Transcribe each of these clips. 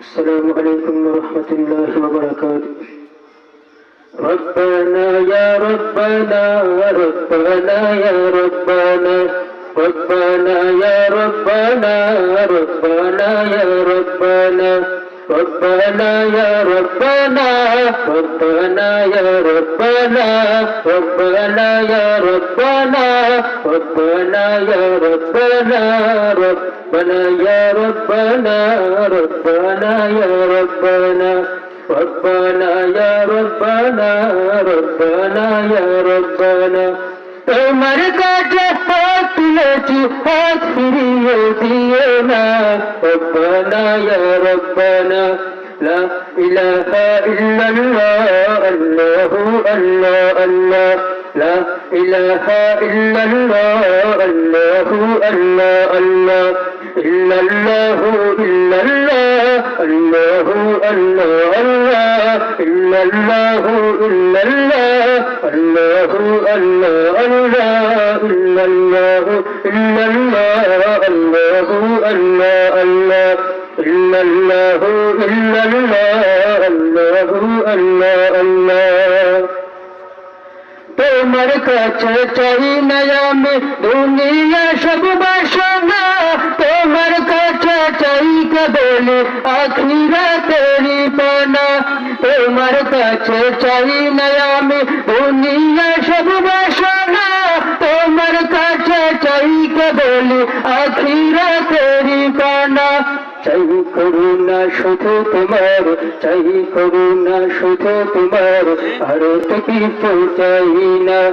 السلام عليكم ورحمة الله وبركاته. ربنا يا ربنا ربنا يا ربنا ربنا يا ربنا ربنا يا ربنا. ربنا يا ربنا ربنا يا ربنا ربنا يا ربنا ربنا يا ربنا ربنا يا ربنا ربنا يا ربنا ربنا يا ربنا ربنا يا ربنا তোমার কাছে التي هذه يدينا ربنا يا ربنا لا إله إلا الله الله الله الله. لا إله إلا الله الله الله الله. إلا الله إلا الله الله الله الله. إلا الله إلا الله الله الله الله. الله إلا الله الله الله الله إلا الله إلا الله الله الله الله তোমার কাছে চাই না আমি দুনিয়া সব বাসনা তোমার কাছে চাই কেবল আখিরা তেরি পানা তোমার কাছে চাই না আমি দুনিয়া সব বাসনা আখিরা তেরি পানা। চাই করুণা শুধু তোমার, চাই করুণা শুধু তোমার। আর তো পৌঁছাই চাই না।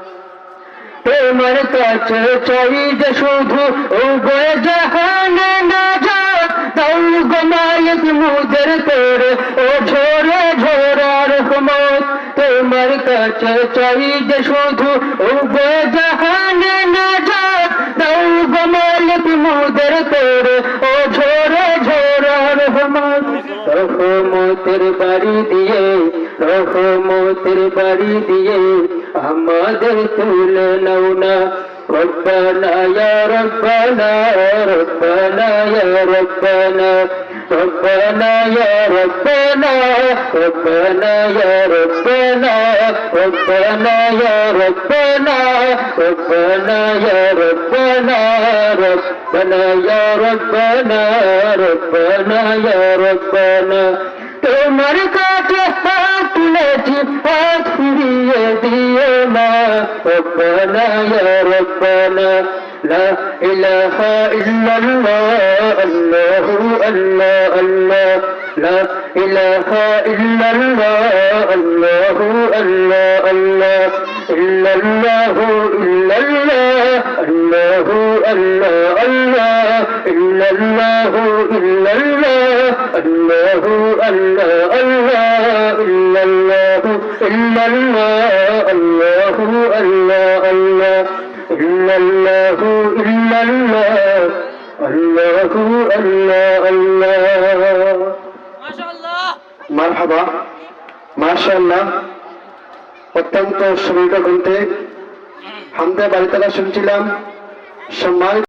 তোমার কাছে চাই যে শুধু উভয় জাহানে না যাও তাও গমায়ত মুদের তোরে, ও ঝোরে ঝোরার রহমত তোমার কাছে চাই যে শুধু উভয় জাহানে না যাও তাও গমায়ত মুদের তোরে, ও ঝোরে ঝোরার রহমত রহমতের বাড়ি দিয়ে রহমতের বাড়ি দিয়ে আমাদের তুলে নাও না ربنا يا ربنا ربنا يا ربنا ربنا يا ربنا ربنا يا ربنا ربنا يا ربنا ربنا يا ربنا ربنا يا ربنا ربنا يا ربنا তোমার কাছে হাত ربنا يا ربنا لا إله إلا الله الله الله الله لا إله إلا الله الله الله الله إلا الله إلا الله الله الله الله إلا الله إلا الله الله الله الله إلا الله الله الله الله إلا الله إلا الله الله الله الله মাশাআল্লাহ মারহাবা মাশাআল্লাহ অত্যন্ত সুন্দর গ্রন্থে হামদা বাড়িতলা শুনছিলাম সম্মানিত